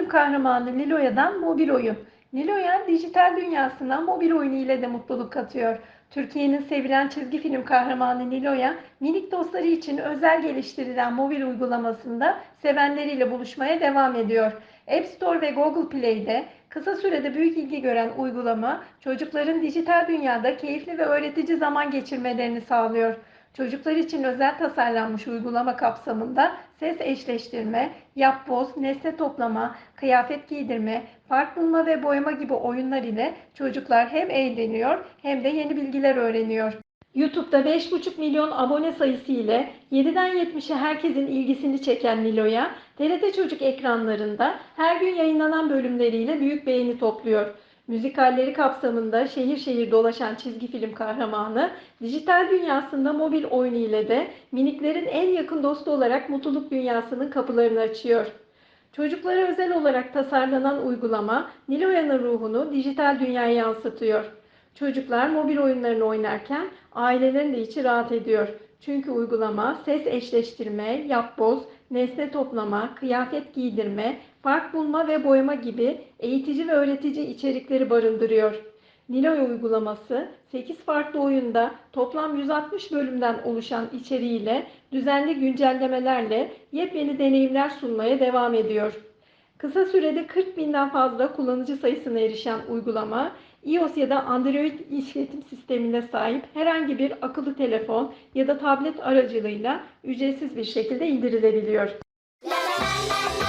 Film kahramanı Niloya'dan mobil oyun. Niloya dijital dünyasına mobil oyunu ile de mutluluk katıyor. Türkiye'nin sevilen çizgi film kahramanı Niloya, minik dostları için özel geliştirilen mobil uygulamasında sevenleriyle buluşmaya devam ediyor. App Store ve Google Play'de kısa sürede büyük ilgi gören uygulama, çocukların dijital dünyada keyifli ve öğretici zaman geçirmelerini sağlıyor. Çocuklar için özel tasarlanmış uygulama kapsamında ses eşleştirme, yapboz, nesne toplama, kıyafet giydirme, park bulma ve boyama gibi oyunlar ile çocuklar hem eğleniyor hem de yeni bilgiler öğreniyor. YouTube'da 5,5 milyon abone sayısı ile 7'den 70'e herkesin ilgisini çeken Nilo'ya, TRT Çocuk ekranlarında her gün yayınlanan bölümleriyle büyük beğeni topluyor. Müzikalleri kapsamında şehir şehir dolaşan çizgi film kahramanı, dijital dünyasında mobil oyunu ile de miniklerin en yakın dostu olarak mutluluk dünyasının kapılarını açıyor. Çocuklara özel olarak tasarlanan uygulama, Niloya'nın ruhunu dijital dünyaya yansıtıyor. Çocuklar mobil oyunlarını oynarken ailelerin de içi rahat ediyor. Çünkü uygulama ses eşleştirme, yapboz, nesne toplama, kıyafet giydirme, park bulma ve boyama gibi eğitici ve öğretici içerikleri barındırıyor. Niloy uygulaması 8 farklı oyunda toplam 160 bölümden oluşan içeriğiyle düzenli güncellemelerle yepyeni deneyimler sunmaya devam ediyor. Kısa sürede 40 binden fazla kullanıcı sayısına erişen uygulama, iOS ya da Android işletim sistemine sahip herhangi bir akıllı telefon ya da tablet aracılığıyla ücretsiz bir şekilde indirilebiliyor. Niloya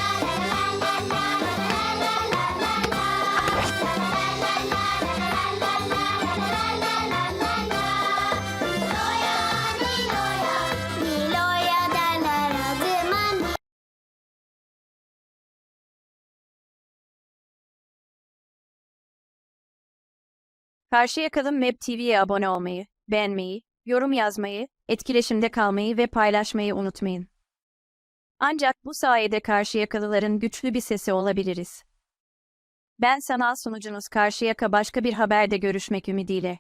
Karşıyaka'nın Map TV'ye abone olmayı, beğenmeyi, yorum yazmayı, etkileşimde kalmayı ve paylaşmayı unutmayın. Ancak bu sayede Karşıyakalıların güçlü bir sesi olabiliriz. Ben sanal sunucunuz Karşıyaka başka bir haberde görüşmek ümidiyle.